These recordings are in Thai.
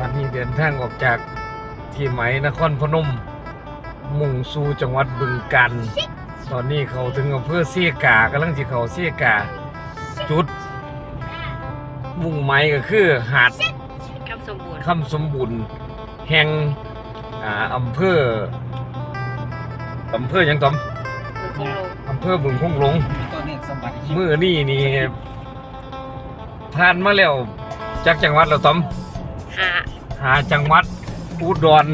วันนี้เดินทางออกจากที่ไหมนครพนม มุ่งสู่จังหวัดบึงกาฬตอนนี้เขาถึงอำเภอเสียกากำลังจะเขาเสียกา จุด มุ่งไหมายก็คือหาดคำสมบูรณ์คำสมบูรณ์แห่งอ่าอำเภออำเภอหยังตอมมือคงลงอำเภอบึงคงหลงตัวนี้สมบัติมือนี่นี่ผ่านมาแล้วจากจังหวัดเราตอม หาหาจังหวัดอุดร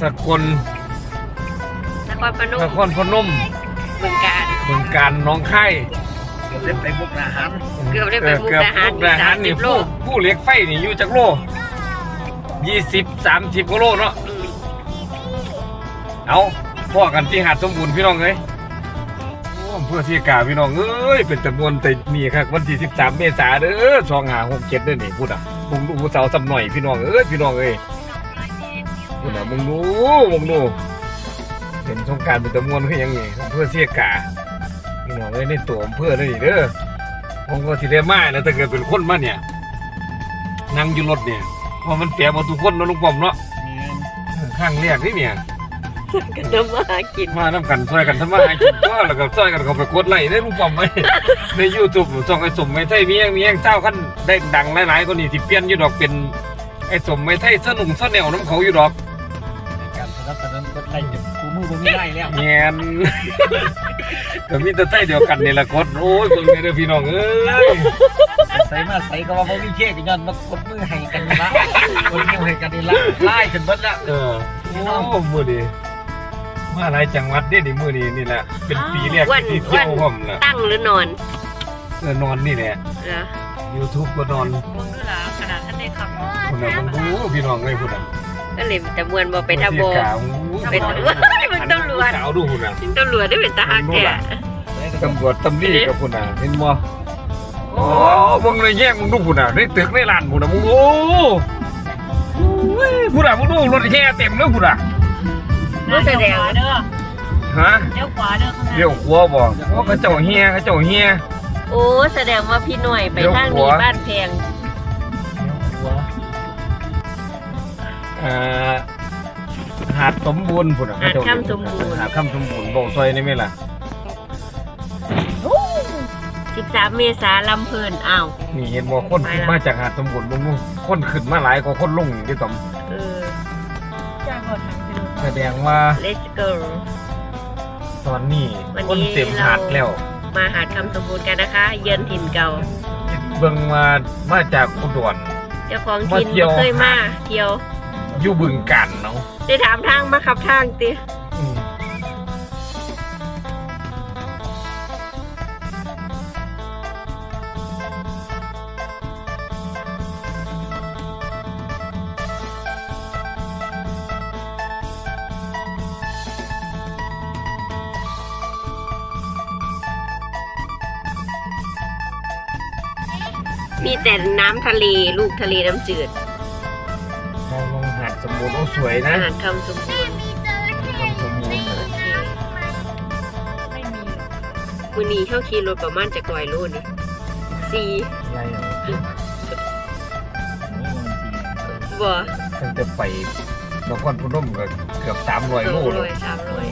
สกลนครพนมนครพนมบึงการบึงการหน้องค่ายเกือบได้ไปมุกดาหารเกือบได้ไปมุกดาหารเกือบมุกดาหารนี่30โลผู้ผู้เล็กไฟนี่อยู่จากโลยี่สิบสามสิบกิโลเนาะอืมเอาพ่อกันที่หาดสมบูรณ์พี่น้องเอ้ยโอ้อำเพื่อที่กาพี่น้องเอ้ยเป็นจำนวนแต่นี่ครับวันที่สิบสามเมษาเด้อสองหาหกเจ็ดเด้อนี่พูดอะ มึงดูสาวสำหน่อยพี่น้องเอ้ยพี่น้องเอ้ยพูดอะมึงดูมึงดูเป็นสงกรารเป็นจำนวนคือหยังนี่อำเพื่อเสียกาพี่น้องเอ้ยในตัวอำเภอนี่เด้อผมก็สิได้มาแล้วถ้าเกิดเป็นคนมาเนี่ยนั่งอยู่รถเนี่ยเพราะมันเปียกหมดทุกคนเนาะลุงป้อมเนาะข้างเรียกนี่เนี่ย กันน้ำมาหากินมาน้ำกันช่วยกันทำมาหากินก็แล้วก็ช่วยกันเขาไปกดไลค์ได้ลุงป้อมไหมในยูทูบช่องไอ้สมไม่ไทยมีแยังมีแยังเจ้าขั้นได้ดังหลายๆคนนี่ที่เปลี่ยนอยู่ดอกเป็นไอ้สมไม่ไทยสนุงสนแนวน้ำเขาอยู่ดอกการสนับสนุนกดไล่จะกูมือบ่มีไล่แล้วแงนก็มีแต่ไทยเดียวกันนี่แหละกดโอ้ยเบิ่งเลยเด้อพี่น้องเอ้ยใส่มาใส่ก็ว่าบ่มีเค้กกันย้อนมากดมือให้กันนี่ละกดนิ้วให้กันนี่ละไล่จนเบิดละเออโอ้มือดี มาหลายจังหวัดเด้ดิมือนี้นี่แหละ เป็นปีแรกที่เที่ยวผมล่ะตั้งหรือนอนเออนอนนี่แหละ เหรอ YouTube ก็นอนมองด้วยเหรอขนาดท่านได้ขับคุณน่ะมันบูพี่น้องเลยคุณน่ะก็เลยแต่มวนบ่ไปทำโบเสียกาวเป็นตำรวจเป็นตำรวจสาวดูคุณน่ะตำรวจได้เป็นทหารแก่ตำรวจตำรีกับคุณน่ะเห็นบ่โอ้มึงเลยแย่งมึงดูคุณน่ะในตึกในร้านคุณน่ะมึงโอ้โอ้ยคุณน่ะมึงดูรถแห่เต็มเลยคุณน่ะ ก็แสดงเด้อฮะเลี้ยวขวาเด้อข้างหน้าเลี้ยวขัวบ่โอ้เขาเจ้าเฮียเขาเจ้าเฮียโอ้แสดงว่าพี่หน่วยไปทางเดี๋ยวหันี้วบ้านแพงหัวอ่าหาดสมบูรณ์คุณน่ะหาดคำสมบูรณ์หาดคำสมบูรณ์บ่ซอยได้ไหมล่ะ13เมษาลำเพลินอ้าวนี่เห็นบ่คนไปละมาจากหาดสมบูรณ์บ่มึงคนขึ้นมาหลายกว่าคนลงที่ต่อม แสดงว่า let's go ตอนนี้วันคนนี้เต็มหาดแล้วมาหาดคำสมบูรณ์กันนะคะ เยือนถิ่นเก่า เบิ่งมามาจากอุดร เจ้าของมาถิ่นเที่ยวเคยมา เที่ยว อยู่บึงกันเนาะได้ถามทางมาขับทางติ มมีแต่น้ำทะเลลูกทะเลน้ำจืดมองลงหาดสมบูรณ์โอ้สวยนะอาหารคำสมบูรณ์คำสมบูรณ์โอเคไม่มีมื้อนี้เข้าขี่รถประมาณจะก่อยโลนี่สี่อะไรอะบ่ตั้งแต่ไปนครพนมก็เกือบ300สองโลร้แล้อวยสามร้อย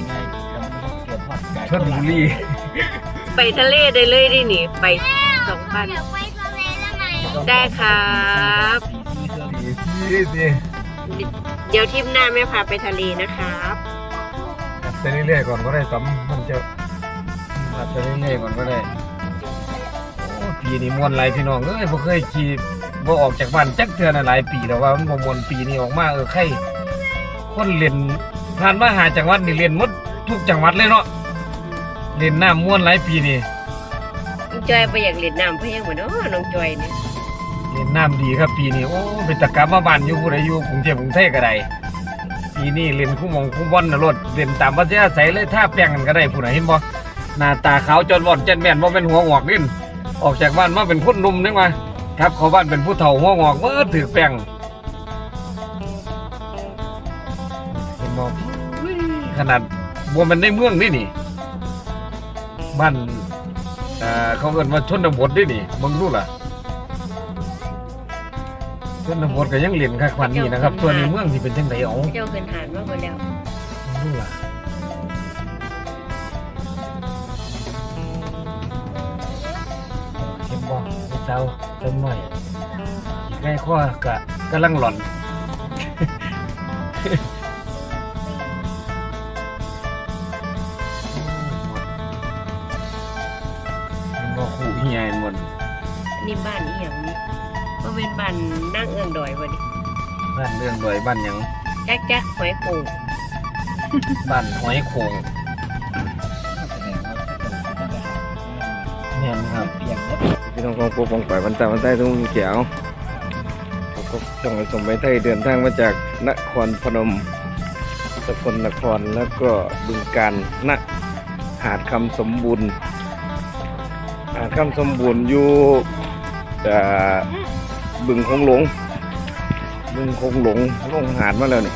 เกือบฮอดไก่ชลบุรีไปทะเลได้เลยดินี่ไปสองพัน ได้ครับดีสิสิเดี๋ยวทริปหน้าแม่พาไปทะเลนะครับไปเรื่อยๆก่อนก็ได้สำมันจะมาไปเรื่อยๆก่อนก็ได้โอ้ปีนี้มวนหลายพี่น้องเอ้ยบ่เคยขี่บ่ออกจากบ้านจักเทื่อน่ะหลายปีแล้วว่ามันบ่มวนปีนี้ออกมาเออใครคนเล่นผ่านมาหาจังหวัดนี่เล่นหมดทุกจังหวัดเลยเนาะเล่นน้ำม่วนหลายปีนี่น้องจอยไปอยากเล่นน้ำเพียงเหมือนเนาะน้องจอยเนี่ย เล่นน้ำดีครับปีนี้โอ้เป็นตะกลับมาบ้านอยู่ผู้ใดอยู่กรุงเทพกรุงเทพก็ได้ปีนี้เล่นคู่มองคู่บอลนะรถเล่นตามวัฒนศัยเลยท่าแป้งกันก็ได้ผู้ใดเห็นบ่หน้าตาขาวจนวอดจนแม่นบ่เป็นหัวงอกดิ้นออกจากบ้านมาเป็นคนนุ่มนึกว่าครับเขาบ้านเป็นผู้เฒ่าหัวงอกเมื่อถือแป้งเห็นบ่ขนาดบัวมันในเมืองนี่นี่บ้านอ่าเขาเอิ้นว่าชนบทนี่นี่มึงรู้ล่ะ ชนบทก็ยังเล่นคักกว่านี้นะครับตัวในเมืองสิเป็นจังได๋เอาเจ้าขึ้นหาดมาหมดแล้วดูล่ะเห็นบ่เจ้าเจ้าหน่อยขี้ไก่ข้อกะกำลังหล่อนมันก็ขู่เฮียหมดนี่บ้านอีหยังนี่ว่า เป็นบ้านนั่งเอื้องดอยบ่ดิบ้านเรื่องดอยบ้านหยังจักจักหอยโข่งบ้านหอยโขงแสดงว่าเขาเจ้าต้องไปหาเนี่ยครับเปียกหมดพี่น้องของปุ๊บปองไปบรรจาบรรใต้ทุ่งเขียวผมก็ช่องไอ้สมไปไทยเดินทางมาจากนครพนมสกลนครแล้วก็บึงการณหาดคำสมบูรณ์หาดคำสมบูรณ์อยู่เอ่อ บึงคงหลง บึงคงหลงลงหาดมาแล้วนี่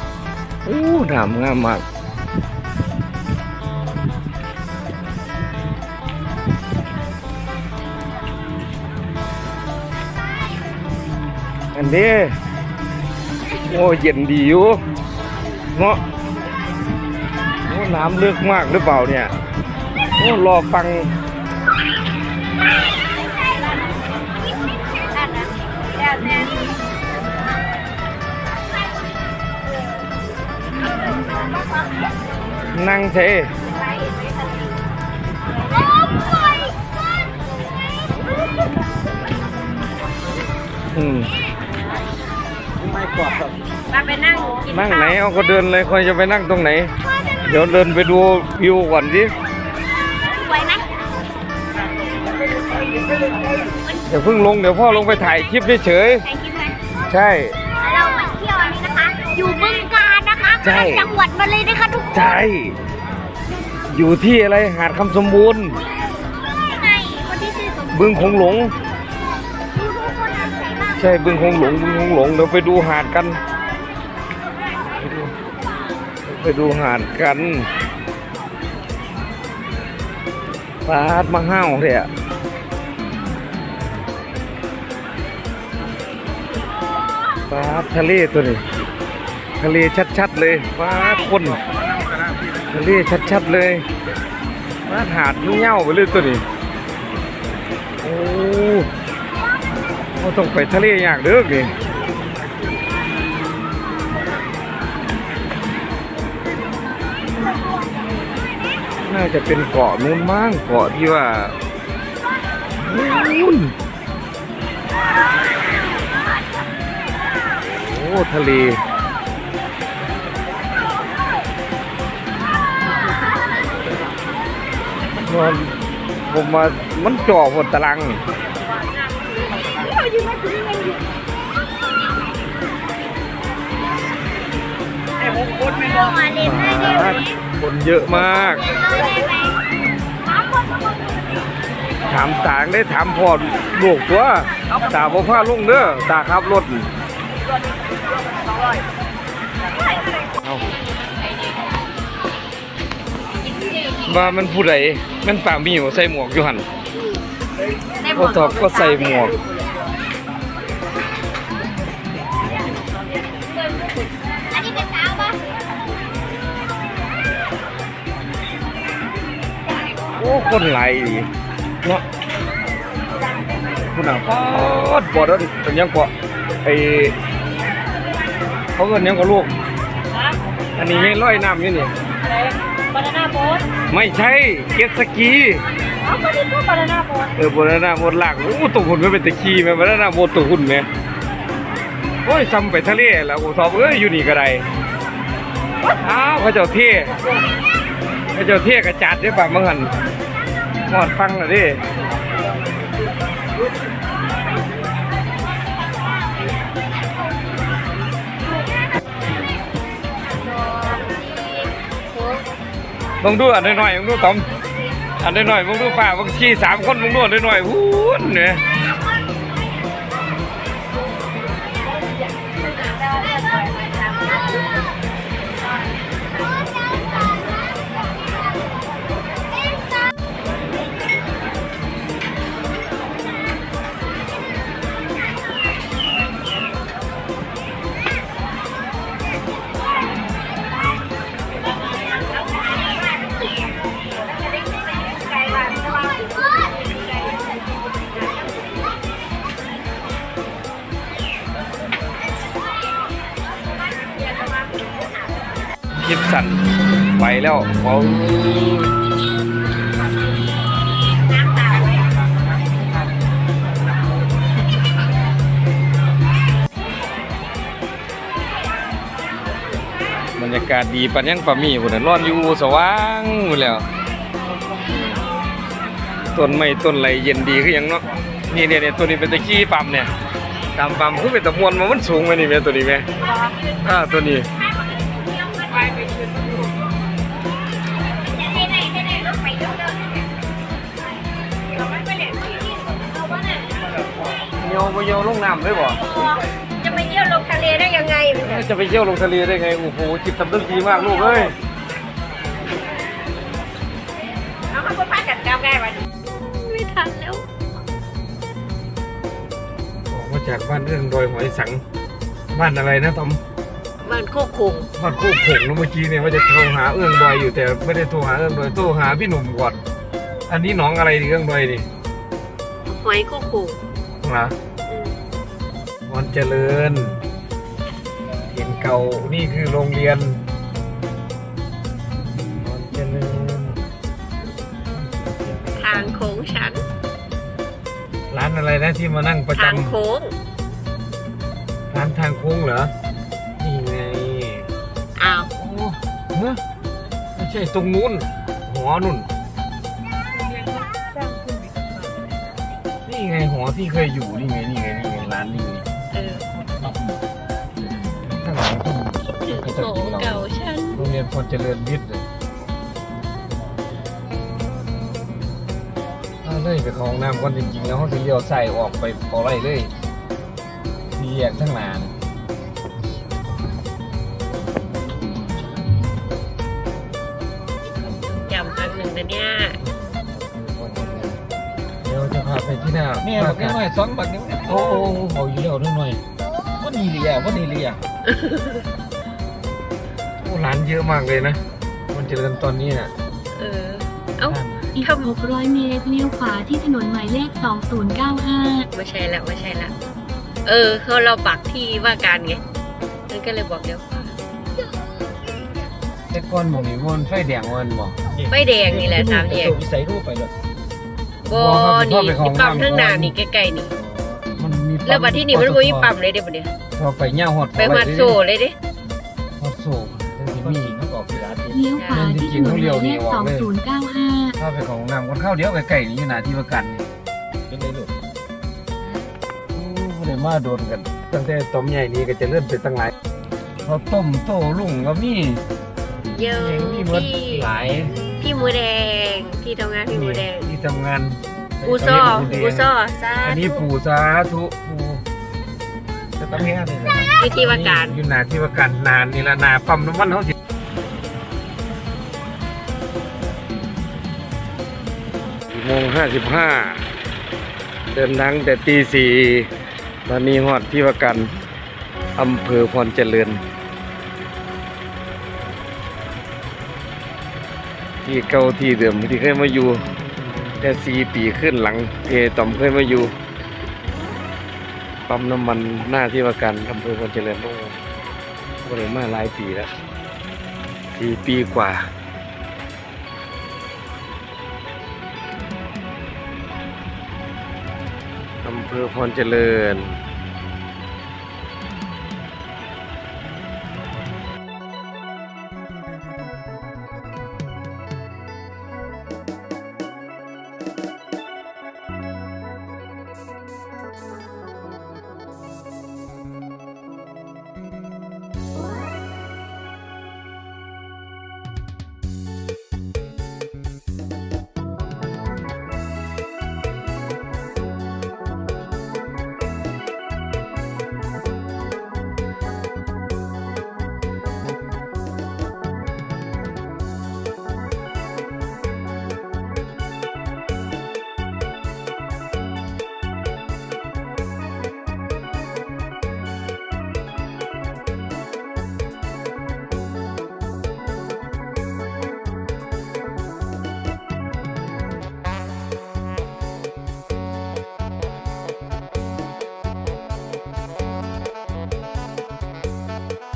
โอ้ถามงามมากอันนี้โอ้เย็นดีอยู่เนาะโอ้น้ำเลึกมากหรือเปล่าเนี่ยโอ้รอฟัง นั่งเชอืมไม่กรอบครับมาไปนั่งกินนั่งข้าวไหนเอาก็เดินเลยคอยจะไปนั่งตรงไหน เดี๋ยวเดินไปดูวิวก่อนสิไว้ไหมเดี๋ยวเพิ่งลงเดี๋ยวพ่อลงไปถ่ายคลิปเฉยใครคิดไหมๆใช่ ใช่ ข้ามจังหวัดมาเลยนะคะทุกคนใช่ อยู่ที่อะไรหาดคำสมบูรณ์ไงคนที่ชื่อสมบึงคงหลง ดูทุกคนทำใส่บ้างใช่บึงคงหลงบึงคงหลงเดี๋ยวไปดูหาดกัน ไปดูไปดูหาดกันปาดมาห้าวเลยอะปาดทะเลตัวนี้ ทะเลชัดๆเลยปาดคนทะเลชัดๆเลยปาดหาดเงี้ยวไปเลยตัวนี้โอ้เราต้องไปทะเลอยากเด้อนี่น่าจะเป็นเกาะนู้นมั้งเกาะที่ว่านู้นโอ้ทะเล ผมมามันจ่อหมดตารางเข้ามาเล่นได้เลยไหมคนเยอะมากได้ไหมถามคนมาคนถามต่างได้ถามพ่อลูกตัวตาบ่พาลงเด้อตาขับรถเอา ว่ามันผู้ใดมันป่ามีบ่ใส่หมวกอยู่หั่นพ่อตอบก็ใส่หมวก อันนี้เป็นสาวปะโอ้คนหลายดีเนาะคุณน่ะปอดบ่ได้เป็นหยังก็ไอ้เขาเอิ้นหยังก็ลูก อันนี้ไม่ร้อยน้ำอยู่นี่อะไร บานาน่าโบ๊ทไม่ใช่เก็ตสกีอ๋อก็นี่ก็บานาน่าโบ๊ทเออบนหน้าบนหลักโอ้ตัวหุ่นไม่เป็นตะขี้แม่บนหน้าบนตัวหุ่นแม่โอ้ยซ้ำไปทะเลแล้วกูสอบเอ้ยอยู่นี่ก็ได้อ้าวเขาเจ้าเท่เขาเจ้าเท่กระจัดได้ป่ะมังหันหอดฟังหน่อยดิ มึงดูอันน้อยๆมึงดูตอมอันน้อยๆมึงดูป่ามึงทีสามคนมึงดูอันน้อยๆหูนเนี่ย แล้วโอ้บรรยากาศดีปันยังปะมีพุ่นนร้อนอยู่สว่างหมดแล้วต้นไม้ต้นไรเย็นดีคือยังเนาะนี่เนี่ยเนี่ยตัวนี้เป็นตะขี้ปั๊มเนี่ยตามปั๊มคือเป็นตะมวนมามันสูงไหมนี่แม่ตัวนี้แม่อ่าตัวนี้ โยมโยมลงน้ำได้บ่จะไปเที่ยวลงทะเลได้ยังไงจะไปเที่ยวลงทะเลได้ไงโอ้โหจิตสำนึกดีมากลูกเอ้ยเอาข้าวโพดพัดกัดกาวง่ายวันไม่ทันแล้วออกมาจากบ้านเรื่องดอยหอยสังบ้านอะไรนะตอมมันโคกคงบ้านโคกผงแล้วเมื่อกี้เนี่ยว่าจะโทรหาเอื้องดอยอยู่แต่ไม่ได้โทรหาเอื้องดอยโทรหาพี่หนุ่มก่อนอันนี้หน้องอะไรดิเอื้องดอยดิหอยโคกคงนะ วันเจริญ เห็นเก่านี่คือโรงเรียนวันเจริญ ทางโค้งชันร้านอะไรนะที่มานั่งประจทางโค้งำร้านทางโค้งเหรอ นี่ไงอ้าว โอ้เฮ้ยไม่ใช่ตรงนู้น หอนุ่น นี่ไงหอที่เคยอยู่นี่ไงนี่ไงนี่ไงร้านนี่ไงเออข้างหลังต้นถึงโค้งเก่าฉัน โรงเรียนพอเจริญวิทย์เลยถ้าเลยไปคลองน้ำก่อนจริงๆแล้วเขาจะเลี้ยวใส่ออกไปพอไรเลยที่แยกทั้งหลาน เดี๋ยวจะพาไปที่หน้าเนี่ยบักน้อยสองบักนิ้วโอ้โหเขาอยู่แล้วนิดหน่อยว่าดีเลยอะว่าดีเลยอะโอ้ร้านเยอะมากเลยนะ มันเจริญตอนนี้น่ะ เออ เอ้าอีก600 เมตรเลี้ยวขวาที่ถนนหมายเลข 2095ไม่ใช่ละไม่ใช่ละ เออเขาเราปักที่ว่าการไงนั่นก็เลยบอกเดี๋ยวขวาแต่ก่อนหมองนี้มันไฟแดงมันบอกไฟแดงนี่แหละสามแยกวิสัยรูปไปเลย บอนี่ที่ปั๊มทั้งหนานี่ใกล้ๆนี่ มันมีแล้วบัดที่นี่มันบ่มีปั๊มเลยเด้บัดเนี้ยพอไปเง่าหอดไปหัดโซเลยเด้หอดโซ่ที่มีมีเขาบอกเวลาที่เลี้ยวขวาที่ถนนหมายเลข2095ถ้าไปของน้ำคนเข้าเดียวไกลๆนี่อยู่หนาที่ประกันนี่เป็นได้ลูกโอ้บ่ได้มาโดนกัน ตั้งแต่ต้มใหญ่นี้ก็จะเริ่มเป็นตั้งหลายเขาวต้มโต้รุ่งก็มีเยอะเองมีหมดพี่หลายพี่หมูแดง ที่ทำงานพี่หมูแดง ที่ทำงานปูซ่อเรียกปูหมูแดงซ่อซาอันนี้ธุปู่สาธุปู่จะต้องแค่นี้นะวิธีว่าการอยู่นาที่ว่าการนานนี่ละนาปั๊มน้ำมันเขาสิโมงห้าสิบห้าเดินทางแต่ตีสี่ตอนนี้ฮอดที่ว่าการอำเภอพรเจริญ ที่เก่าที่เดิมที่เคยมาอยู่แต่สี่ปีขึ้นหลังเอต่อมเคยมาอยู่ปั๊มน้ำมันหน้าที่ว่าการอำเภอพรเจริญโอ้ก็เลยมาหลายปีแล้วสี่ปีกว่าอำเภอพรเจริญ